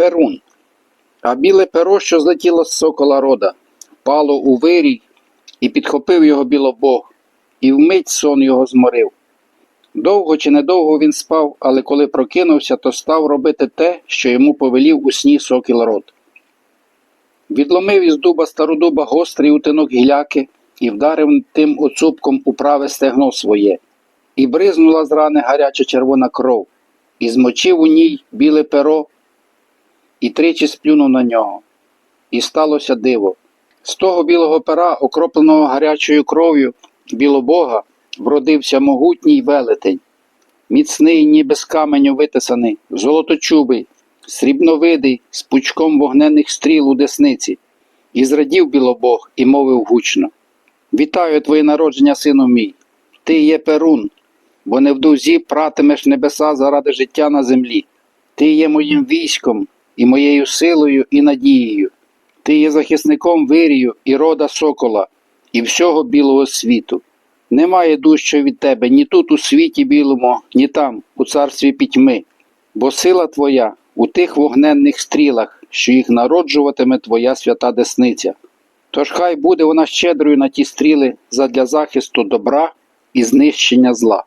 Перун. А біле перо, що злетіло з сокола рода, впало у вирій і підхопив його білобог, і вмить сон його зморив. Довго чи недовго він спав, але коли прокинувся, то став робити те, що йому повелів у сні сокіл род. Відломив із дуба стародуба гострий утинок гіляки і вдарив тим оцупком у праве стегно своє, і бризнула з рани гаряча червона кров, і змочив у ній біле перо, і тричі сплюнув на нього. І сталося диво. З того білого пера, окропленого гарячою кров'ю білобога, вродився могутній велетень, міцний, ніби з каменю витисаний, золоточубий, срібновидий, з пучком вогненних стріл у десниці. І зрадів білобог і мовив гучно: Вітаю твоє народження, сину мій, ти є перун, бо невдовзі пратимеш небеса заради життя на землі. Ти є моїм військом і моєю силою і надією. Ти є захисником вирію і рода сокола, і всього білого світу. Немає дужчого від тебе ні тут у світі білому, ні там, у царстві пітьми, бо сила твоя у тих вогненних стрілах, що їх народжуватиме твоя свята десниця. Тож хай буде вона щедрою на ті стріли задля захисту добра і знищення зла.